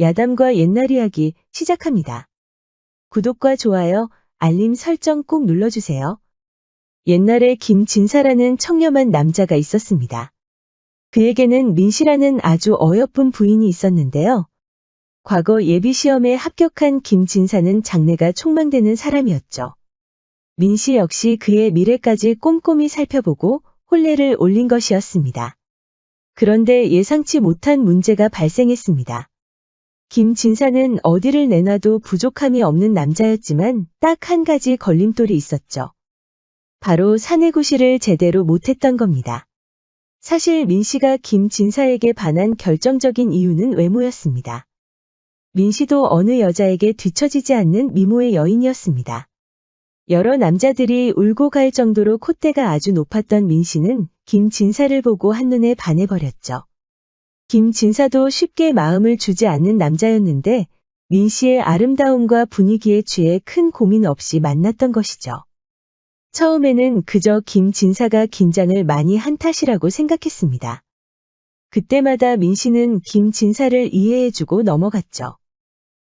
야담과 옛날 이야기 시작합니다. 구독과 좋아요, 알림 설정 꼭 눌러주세요. 옛날에 김진사라는 청렴한 남자가 있었습니다. 그에게는 민씨라는 아주 어여쁜 부인이 있었는데요. 과거 예비시험에 합격한 김진사는 장래가 촉망되는 사람이었죠. 민씨 역시 그의 미래까지 꼼꼼히 살펴보고 혼례를 올린 것이었습니다. 그런데 예상치 못한 문제가 발생했습니다. 김진사는 어디를 내놔도 부족함이 없는 남자였지만 딱 한 가지 걸림돌이 있었죠. 바로 사내구실을 제대로 못했던 겁니다. 사실 민 씨가 김진사에게 반한 결정적인 이유는 외모였습니다. 민 씨도 어느 여자에게 뒤처지지 않는 미모의 여인이었습니다. 여러 남자들이 울고 갈 정도로 콧대가 아주 높았던 민 씨는 김진사를 보고 한눈에 반해버렸죠. 김진사도 쉽게 마음을 주지 않는 남자였는데 민 씨의 아름다움과 분위기에 취해 큰 고민 없이 만났던 것이죠. 처음에는 그저 김진사가 긴장을 많이 한 탓이라고 생각했습니다. 그때마다 민 씨는 김진사를 이해해주고 넘어갔죠.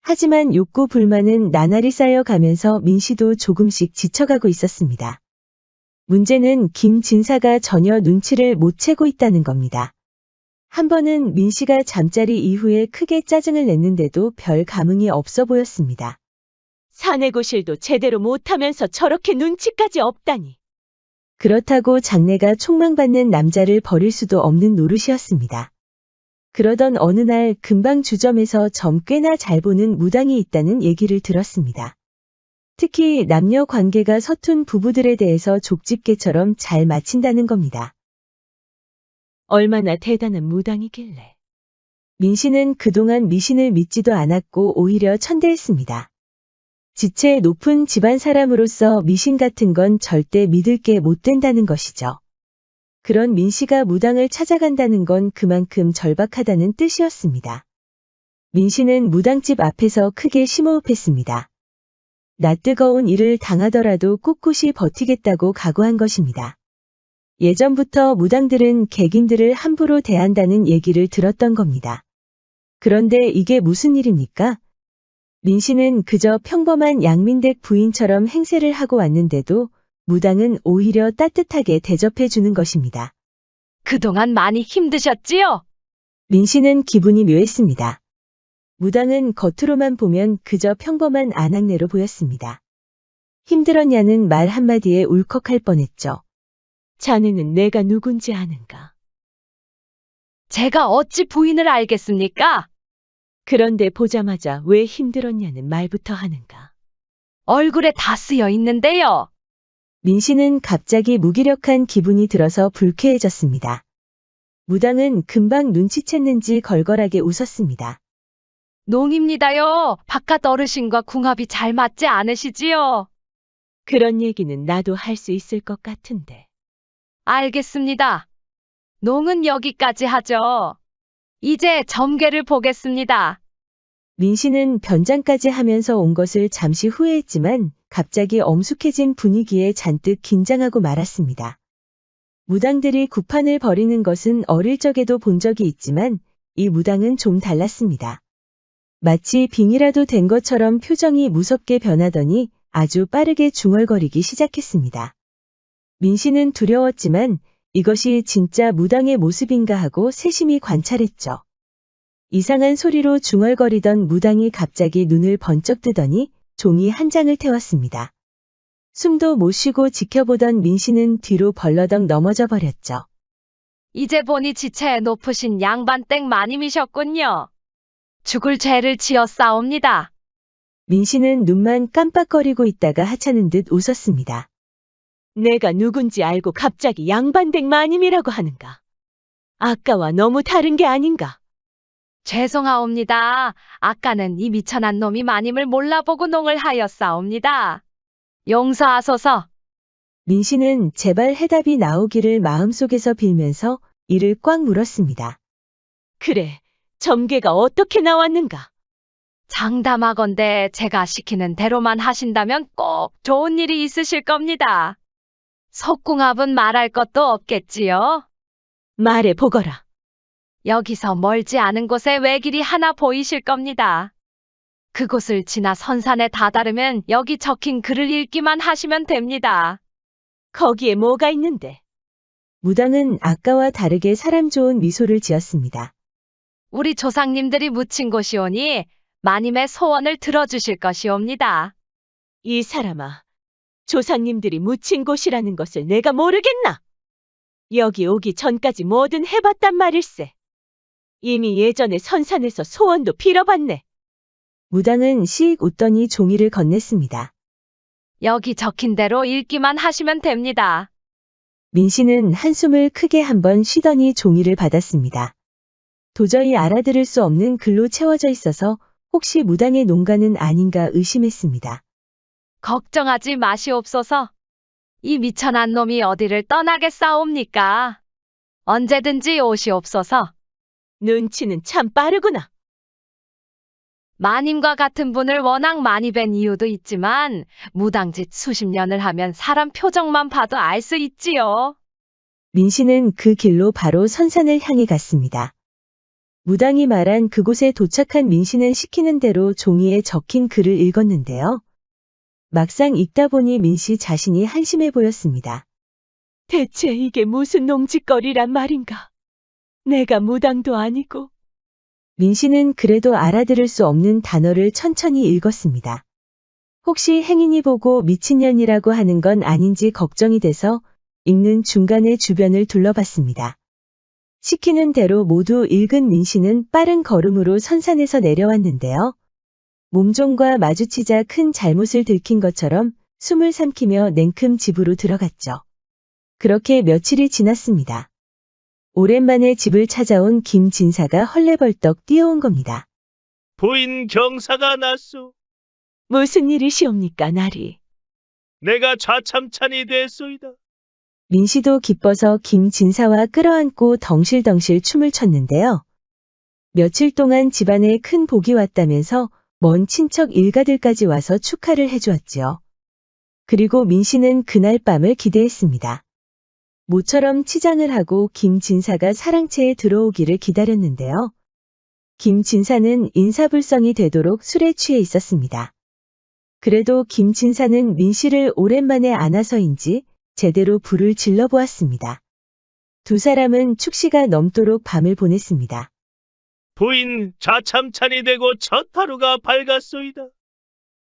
하지만 욕구 불만은 나날이 쌓여가면서 민 씨도 조금씩 지쳐가고 있었습니다. 문제는 김진사가 전혀 눈치를 못 채고 있다는 겁니다. 한 번은 민 씨가 잠자리 이후에 크게 짜증을 냈는데도 별 감흥이 없어 보였습니다. 사내구실도 제대로 못하면서 저렇게 눈치까지 없다니. 그렇다고 장래가 촉망받는 남자를 버릴 수도 없는 노릇이었습니다. 그러던 어느 날 금방 주점에서 점 꽤나 잘 보는 무당이 있다는 얘기를 들었습니다. 특히 남녀 관계가 서툰 부부들에 대해서 족집게처럼 잘 마친다는 겁니다. 얼마나 대단한 무당이길래. 민 씨는 그동안 미신을 믿지도 않았고 오히려 천대했습니다. 지체 높은 집안 사람으로서 미신 같은 건 절대 믿을 게 못 된다는 것이죠. 그런 민 씨가 무당을 찾아간다는 건 그만큼 절박하다는 뜻이었습니다. 민 씨는 무당집 앞에서 크게 심호흡했습니다. 낯뜨거운 일을 당하더라도 꿋꿋이 버티겠다고 각오한 것입니다. 예전부터 무당들은 객인들을 함부로 대한다는 얘기를 들었던 겁니다. 그런데 이게 무슨 일입니까? 민 씨는 그저 평범한 양민댁 부인처럼 행세를 하고 왔는데도 무당은 오히려 따뜻하게 대접해 주는 것입니다. 그동안 많이 힘드셨지요? 민 씨는 기분이 묘했습니다. 무당은 겉으로만 보면 그저 평범한 아낙네로 보였습니다. 힘들었냐는 말 한마디에 울컥할 뻔했죠. 자네는 내가 누군지 아는가? 제가 어찌 부인을 알겠습니까? 그런데 보자마자 왜 힘들었냐는 말부터 하는가? 얼굴에 다 쓰여 있는데요. 민 씨는 갑자기 무기력한 기분이 들어서 불쾌해졌습니다. 무당은 금방 눈치챘는지 걸걸하게 웃었습니다. 농입니다요. 바깥 어르신과 궁합이 잘 맞지 않으시지요? 그런 얘기는 나도 할 수 있을 것 같은데. 알겠습니다. 농은 여기까지 하죠. 이제 점괘를 보겠습니다. 민 씨는 변장까지 하면서 온 것을 잠시 후회했지만 갑자기 엄숙해진 분위기에 잔뜩 긴장하고 말았습니다. 무당들이 구판을 벌이는 것은 어릴 적에도 본 적이 있지만 이 무당은 좀 달랐습니다. 마치 빙이라도 된 것처럼 표정이 무섭게 변하더니 아주 빠르게 중얼거리기 시작했습니다. 민 씨는 두려웠지만 이것이 진짜 무당의 모습인가 하고 세심히 관찰했죠. 이상한 소리로 중얼거리던 무당이 갑자기 눈을 번쩍 뜨더니 종이 한 장을 태웠습니다. 숨도 못 쉬고 지켜보던 민 씨는 뒤로 벌러덩 넘어져 버렸죠. 이제 보니 지체에 높으신 양반댁 마님이셨군요. 죽을 죄를 지어 싸웁니다. 민 씨는 눈만 깜빡거리고 있다가 하찮은 듯 웃었습니다. 내가 누군지 알고 갑자기 양반댁 마님이라고 하는가? 아까와 너무 다른 게 아닌가? 죄송하옵니다. 아까는 이 미천한 놈이 마님을 몰라보고 농을 하였사옵니다. 용서하소서. 민 씨는 제발 해답이 나오기를 마음속에서 빌면서 이를 꽉 물었습니다. 그래, 점괘가 어떻게 나왔는가? 장담하건대 제가 시키는 대로만 하신다면 꼭 좋은 일이 있으실 겁니다. 석궁합은 말할 것도 없겠지요? 말해 보거라. 여기서 멀지 않은 곳에 외길이 하나 보이실 겁니다. 그곳을 지나 선산에 다다르면 여기 적힌 글을 읽기만 하시면 됩니다. 거기에 뭐가 있는데? 무당은 아까와 다르게 사람 좋은 미소를 지었습니다. 우리 조상님들이 묻힌 곳이오니 마님의 소원을 들어주실 것이옵니다. 이 사람아, 조상님들이 묻힌 곳이라는 것을 내가 모르겠나? 여기 오기 전까지 뭐든 해봤단 말일세. 이미 예전에 선산에서 소원도 빌어봤네. 무당은 씩 웃더니 종이를 건넸습니다. 여기 적힌 대로 읽기만 하시면 됩니다. 민 씨는 한숨을 크게 한번 쉬더니 종이를 받았습니다. 도저히 알아들을 수 없는 글로 채워져 있어서 혹시 무당의 농가는 아닌가 의심했습니다. 걱정하지 마시옵소서. 이 미천한 놈이 어디를 떠나겠사옵니까? 언제든지 오시옵소서. 눈치는 참 빠르구나. 마님과 같은 분을 워낙 많이 뵌 이유도 있지만 무당짓 수십 년을 하면 사람 표정만 봐도 알 수 있지요. 민 씨는 그 길로 바로 선산을 향해 갔습니다. 무당이 말한 그곳에 도착한 민 씨는 시키는 대로 종이에 적힌 글을 읽었는데요. 막상 읽다 보니 민 씨 자신이 한심해 보였습니다. 대체 이게 무슨 농짓거리란 말인가? 내가 무당도 아니고 민 씨는 그래도 알아들을 수 없는 단어를 천천히 읽었습니다. 혹시 행인이 보고 미친년이라고 하는 건 아닌지 걱정이 돼서 읽는 중간에 주변을 둘러봤습니다. 시키는 대로 모두 읽은 민 씨는 빠른 걸음으로 선산에서 내려왔는데요. 몸종과 마주치자 큰 잘못을 들킨 것처럼 숨을 삼키며 냉큼 집으로 들어갔죠. 그렇게 며칠이 지났습니다. 오랜만에 집을 찾아온 김진사가 헐레벌떡 뛰어온 겁니다. 부인 경사가 났소. 무슨 일이시옵니까, 나리? 내가 좌참찬이 됐소이다. 민씨도 기뻐서 김진사와 끌어안고 덩실덩실 춤을 췄는데요. 며칠 동안 집안에 큰 복이 왔다면서 먼 친척 일가들까지 와서 축하를 해주었지요. 그리고 민 씨는 그날 밤을 기대했습니다. 모처럼 치장을 하고 김 진사가 사랑채에 들어오기를 기다렸는데요. 김 진사는 인사불성이 되도록 술에 취해 있었습니다. 그래도 김 진사는 민 씨를 오랜만에 안아서인지 제대로 불을 질러보았습니다. 두 사람은 축시가 넘도록 밤을 보냈습니다. 부인 좌참찬이 되고 첫 하루가 밝았소이다.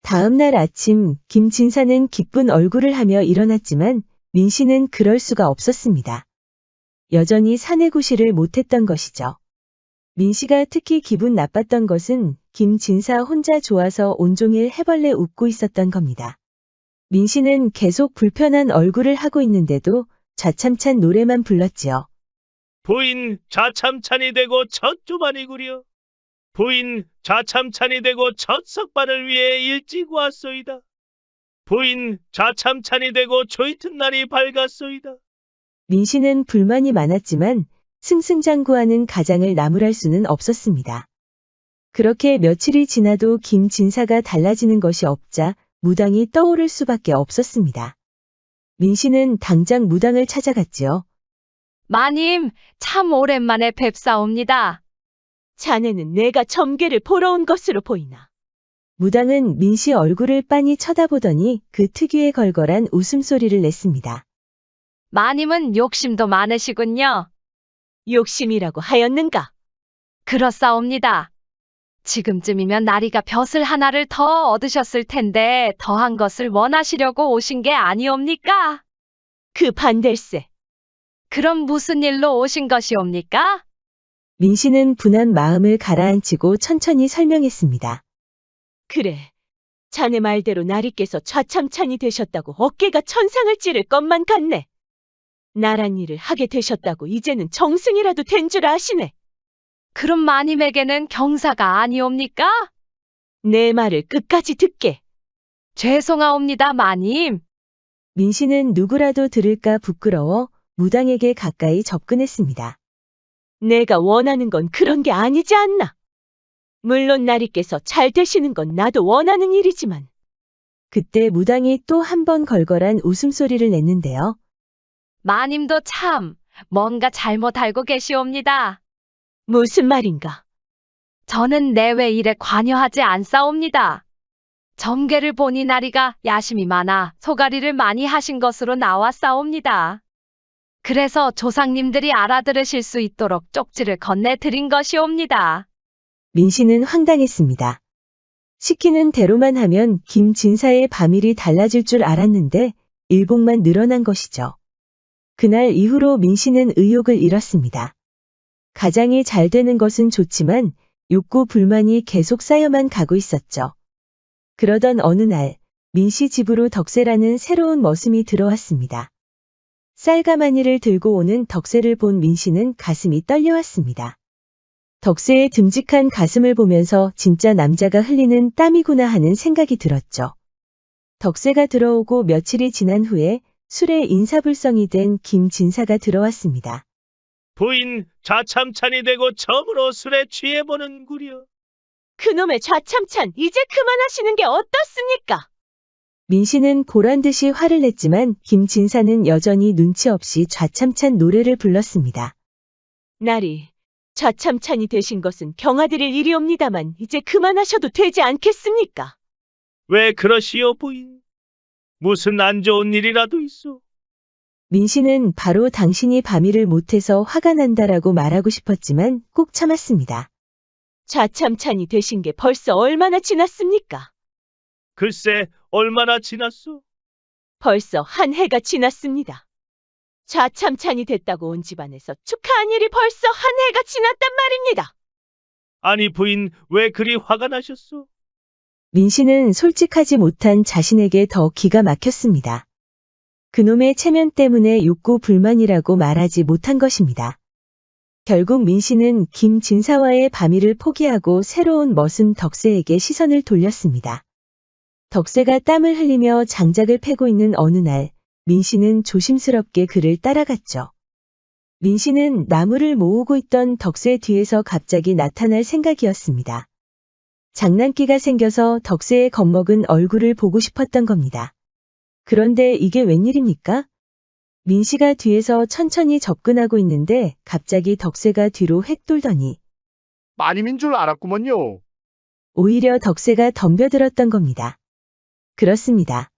다음 날 아침 김진사는 기쁜 얼굴을 하며 일어났지만 민 씨는 그럴 수가 없었습니다. 여전히 사내구실을 못했던 것이죠. 민 씨가 특히 기분 나빴던 것은 김진사 혼자 좋아서 온종일 해벌레 웃고 있었던 겁니다. 민 씨는 계속 불편한 얼굴을 하고 있는데도 좌참찬 노래만 불렀지요. 부인 좌참찬이 되고 첫 주반이구려. 부인 좌참찬이 되고 첫 석반을 위해 일찍 왔소이다. 부인 좌참찬이 되고 초이튿날이 밝았소이다. 민 씨는 불만이 많았지만 승승장구하는 가장을 나무랄 수는 없었습니다. 그렇게 며칠이 지나도 김 진사가 달라지는 것이 없자 무당이 떠오를 수밖에 없었습니다. 민 씨는 당장 무당을 찾아갔지요. 마님, 참 오랜만에 뵙사옵니다. 자네는 내가 점괘를 보러 온 것으로 보이나? 무당은 민씨 얼굴을 빤히 쳐다보더니 그 특유의 걸걸한 웃음소리를 냈습니다. 마님은 욕심도 많으시군요. 욕심이라고 하였는가? 그렇사옵니다. 지금쯤이면 나리가 벼슬 하나를 더 얻으셨을 텐데 더한 것을 원하시려고 오신 게 아니옵니까? 그 반댈세. 그럼 무슨 일로 오신 것이옵니까? 민 씨는 분한 마음을 가라앉히고 천천히 설명했습니다. 그래. 자네 말대로 나리께서 좌참찬이 되셨다고 어깨가 천상을 찌를 것만 같네. 나란 일을 하게 되셨다고 이제는 정승이라도 된 줄 아시네. 그럼 마님에게는 경사가 아니옵니까? 내 말을 끝까지 듣게. 죄송하옵니다, 마님. 민 씨는 누구라도 들을까 부끄러워 무당에게 가까이 접근했습니다. 내가 원하는 건 그런 게 아니지 않나. 물론 나리께서 잘 되시는 건 나도 원하는 일이지만 그때 무당이 또 한 번 걸걸한 웃음소리를 냈는데요. 마님도 참 뭔가 잘못 알고 계시옵니다. 무슨 말인가? 저는 내외 일에 관여하지 않사옵니다. 점괘를 보니 나리가 야심이 많아 소가리를 많이 하신 것으로 나왔사옵니다. 그래서 조상님들이 알아들으실 수 있도록 쪽지를 건네드린 것이옵니다. 민 씨는 황당했습니다. 시키는 대로만 하면 김 진사의 밤일이 달라질 줄 알았는데 일복만 늘어난 것이죠. 그날 이후로 민 씨는 의욕을 잃었습니다. 가장이 잘 되는 것은 좋지만 욕구 불만이 계속 쌓여만 가고 있었죠. 그러던 어느 날, 민씨 집으로 덕세라는 새로운 머슴이 들어왔습니다. 쌀가마니를 들고 오는 덕세를 본 민 씨는 가슴이 떨려왔습니다. 덕세의 듬직한 가슴을 보면서 진짜 남자가 흘리는 땀이구나 하는 생각이 들었죠. 덕세가 들어오고 며칠이 지난 후에 술에 인사불성이 된 김진사가 들어왔습니다. 부인 자참찬이 되고 처음으로 술에 취해보는구려. 그놈의 좌참찬 이제 그만하시는 게 어떻습니까? 민 씨는 보란 듯이 화를 냈지만 김진사는 여전히 눈치 없이 좌참찬 노래를 불렀습니다. 나리, 좌참찬이 되신 것은 경아드릴 일이옵니다만 이제 그만하셔도 되지 않겠습니까? 왜 그러시오 부인? 무슨 안 좋은 일이라도 있어? 민 씨는 바로 당신이 밤일을 못해서 화가 난다라고 말하고 싶었지만 꼭 참았습니다. 좌참찬이 되신 게 벌써 얼마나 지났습니까? 글쎄 얼마나 지났소? 벌써 한 해가 지났습니다. 좌참찬이 됐다고 온 집안에서 축하한 일이 벌써 한 해가 지났단 말입니다. 아니 부인 왜 그리 화가 나셨소? 민 씨는 솔직하지 못한 자신에게 더 기가 막혔습니다. 그놈의 체면 때문에 욕구 불만이라고 말하지 못한 것입니다. 결국 민 씨는 김진사와의 밤일을 포기하고 새로운 머슴 덕세에게 시선을 돌렸습니다. 덕세가 땀을 흘리며 장작을 패고 있는 어느 날, 민 씨는 조심스럽게 그를 따라갔죠. 민 씨는 나무를 모으고 있던 덕세 뒤에서 갑자기 나타날 생각이었습니다. 장난기가 생겨서 덕세의 겁먹은 얼굴을 보고 싶었던 겁니다. 그런데 이게 웬일입니까? 민 씨가 뒤에서 천천히 접근하고 있는데 갑자기 덕세가 뒤로 획 돌더니 마님인 줄 알았구먼요. 오히려 덕세가 덤벼들었던 겁니다. 그렇습니다.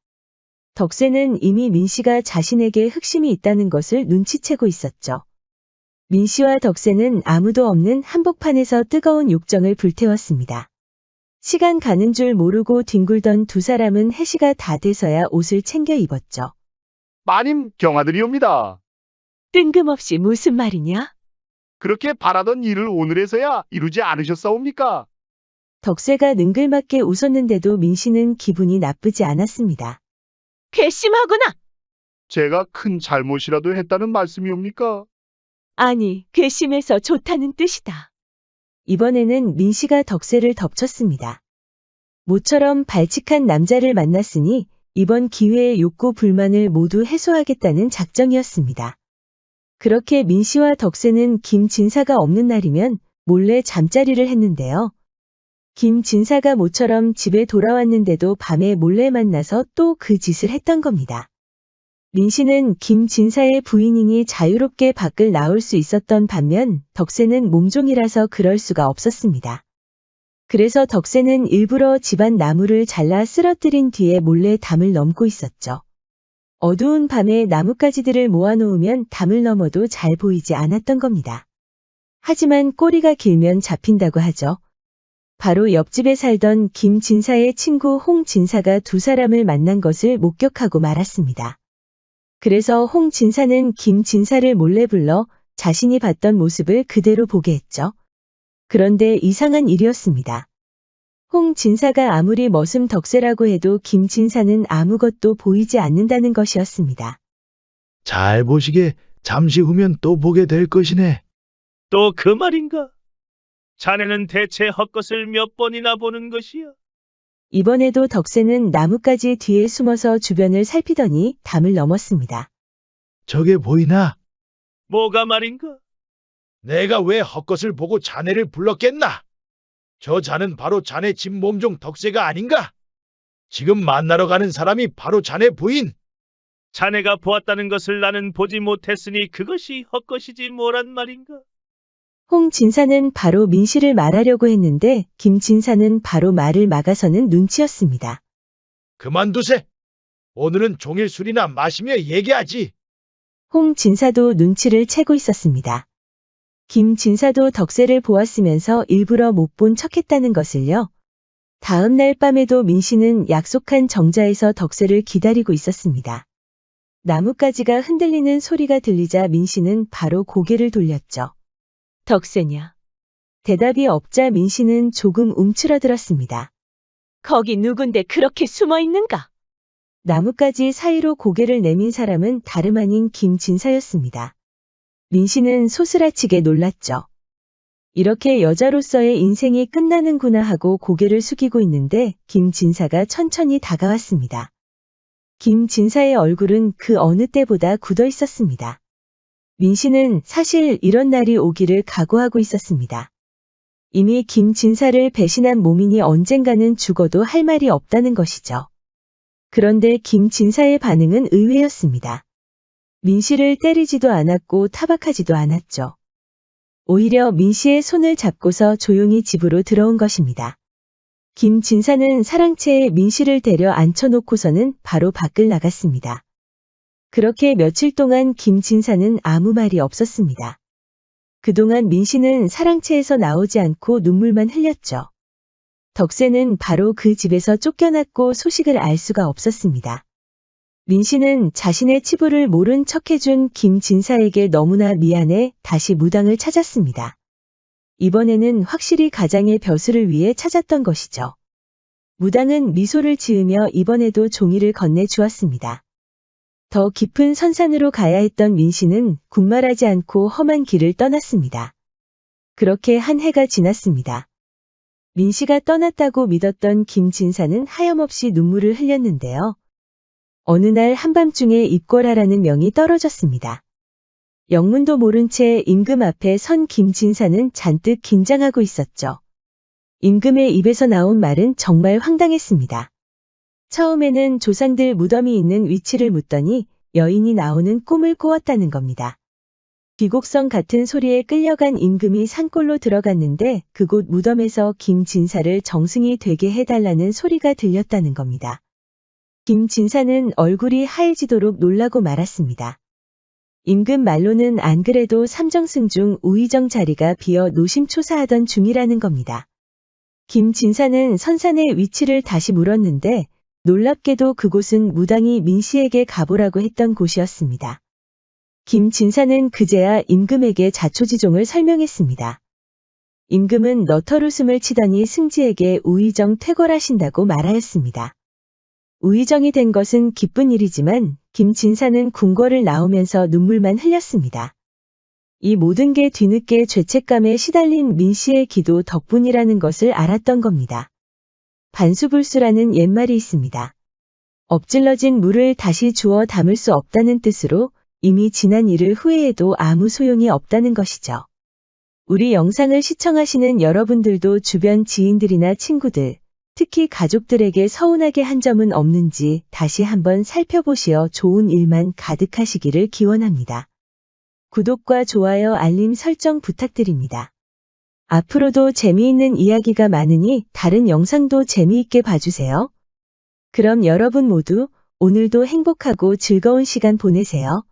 덕세는 이미 민 씨가 자신에게 흑심이 있다는 것을 눈치채고 있었죠. 민 씨와 덕세는 아무도 없는 한복판에서 뜨거운 욕정을 불태웠습니다. 시간 가는 줄 모르고 뒹굴던 두 사람은 해시가 다 돼서야 옷을 챙겨 입었죠. 마님 경아들이옵니다. 뜬금없이 무슨 말이냐? 그렇게 바라던 일을 오늘에서야 이루지 않으셨사옵니까? 덕세가 능글맞게 웃었는데도 민 씨는 기분이 나쁘지 않았습니다. 괘씸하구나! 제가 큰 잘못이라도 했다는 말씀이옵니까? 아니, 괘씸해서 좋다는 뜻이다. 이번에는 민 씨가 덕세를 덮쳤습니다. 모처럼 발칙한 남자를 만났으니 이번 기회에 욕구 불만을 모두 해소하겠다는 작정이었습니다. 그렇게 민 씨와 덕세는 김진사가 없는 날이면 몰래 잠자리를 했는데요. 김 진사가 모처럼 집에 돌아왔는데도 밤에 몰래 만나서 또 그 짓을 했던 겁니다. 민 씨는 김 진사의 부인이니 자유롭게 밖을 나올 수 있었던 반면 덕세는 몸종이라서 그럴 수가 없었습니다. 그래서 덕세는 일부러 집안 나무를 잘라 쓰러뜨린 뒤에 몰래 담을 넘고 있었죠. 어두운 밤에 나뭇가지들을 모아놓으면 담을 넘어도 잘 보이지 않았던 겁니다. 하지만 꼬리가 길면 잡힌다고 하죠. 바로 옆집에 살던 김 진사의 친구 홍 진사가 두 사람을 만난 것을 목격하고 말았습니다. 그래서 홍 진사는 김 진사를 몰래 불러 자신이 봤던 모습을 그대로 보게 했죠. 그런데 이상한 일이었습니다. 홍 진사가 아무리 머슴 덕세라고 해도 김 진사는 아무것도 보이지 않는다는 것이었습니다. 잘 보시게 잠시 후면 또 보게 될 것이네. 또 그 말인가? 자네는 대체 헛것을 몇 번이나 보는 것이야? 이번에도 덕세는 나뭇가지 뒤에 숨어서 주변을 살피더니 담을 넘었습니다. 저게 보이나? 뭐가 말인가? 내가 왜 헛것을 보고 자네를 불렀겠나? 저 자는 바로 자네 집 몸종 덕세가 아닌가? 지금 만나러 가는 사람이 바로 자네 부인. 자네가 보았다는 것을 나는 보지 못했으니 그것이 헛것이지 뭐란 말인가? 홍 진사는 바로 민 씨를 말하려고 했는데 김 진사는 바로 말을 막아서는 눈치였습니다. 그만두세. 오늘은 종일 술이나 마시며 얘기하지. 홍 진사도 눈치를 채고 있었습니다. 김 진사도 덕세를 보았으면서 일부러 못 본 척했다는 것을요. 다음 날 밤에도 민 씨는 약속한 정자에서 덕세를 기다리고 있었습니다. 나뭇가지가 흔들리는 소리가 들리자 민 씨는 바로 고개를 돌렸죠. 덕세냐? 대답이 없자 민 씨는 조금 움츠러들었습니다. 거기 누군데 그렇게 숨어 있는가? 나뭇가지 사이로 고개를 내민 사람은 다름 아닌 김진사였습니다. 민 씨는 소스라치게 놀랐죠. 이렇게 여자로서의 인생이 끝나는구나 하고 고개를 숙이고 있는데 김진사가 천천히 다가왔습니다. 김진사의 얼굴은 그 어느 때보다 굳어 있었습니다. 민 씨는 사실 이런 날이 오기를 각오하고 있었습니다. 이미 김 진사를 배신한 모민이 언젠가는 죽어도 할 말이 없다는 것이죠. 그런데 김 진사의 반응은 의외였습니다. 민 씨를 때리지도 않았고 타박하지도 않았죠. 오히려 민 씨의 손을 잡고서 조용히 집으로 들어온 것입니다. 김 진사는 사랑채에 민 씨를 데려 앉혀놓고서는 바로 밖을 나갔습니다. 그렇게 며칠 동안 김 진사는 아무 말이 없었습니다. 그동안 민 씨는 사랑채에서 나오지 않고 눈물만 흘렸죠. 덕세는 바로 그 집에서 쫓겨났고 소식을 알 수가 없었습니다. 민 씨는 자신의 치부를 모른 척해준 김진사에게 너무나 미안해 다시 무당을 찾았습니다. 이번에는 확실히 가장의 벼슬을 위해 찾았던 것이죠. 무당은 미소를 지으며 이번에도 종이를 건네 주었습니다. 더 깊은 선산으로 가야 했던 민 씨는 군말하지 않고 험한 길을 떠났습니다. 그렇게 한 해가 지났습니다. 민 씨가 떠났다고 믿었던 김진사는 하염없이 눈물을 흘렸는데요. 어느 날 한밤중에 입고라라는 명이 떨어졌습니다. 영문도 모른 채 임금 앞에 선 김진사는 잔뜩 긴장하고 있었죠. 임금의 입에서 나온 말은 정말 황당했습니다. 처음에는 조상들 무덤이 있는 위치를 묻더니 여인이 나오는 꿈을 꾸었다는 겁니다. 비곡성 같은 소리에 끌려간 임금이 산골로 들어갔는데 그곳 무덤에서 김 진사를 정승이 되게 해달라는 소리가 들렸다는 겁니다. 김 진사는 얼굴이 하얘지도록 놀라고 말았습니다. 임금 말로는 안 그래도 삼정승 중 우의정 자리가 비어 노심초사하던 중이라는 겁니다. 김 진사는 선산의 위치를 다시 물었는데 놀랍게도 그곳은 무당이 민 씨에게 가보라고 했던 곳이었습니다. 김 진사는 그제야 임금에게 자초지종을 설명했습니다. 임금은 너털웃음을 치더니 승지에게 우의정 퇴골하신다고 말하였습니다. 우의정이 된 것은 기쁜 일이지만 김진사는 궁궐을 나오면서 눈물만 흘렸습니다. 이 모든 게 뒤늦게 죄책감에 시달린 민 씨의 기도 덕분이라는 것을 알았던 겁니다. 반수불수라는 옛말이 있습니다. 엎질러진 물을 다시 주워 담을 수 없다는 뜻으로 이미 지난 일을 후회해도 아무 소용이 없다는 것이죠. 우리 영상을 시청하시는 여러분들도 주변 지인들이나 친구들, 특히 가족들에게 서운하게 한 점은 없는지 다시 한번 살펴보시어 좋은 일만 가득하시기를 기원합니다. 구독과 좋아요 알림 설정 부탁드립니다. 앞으로도 재미있는 이야기가 많으니 다른 영상도 재미있게 봐주세요. 그럼 여러분 모두 오늘도 행복하고 즐거운 시간 보내세요.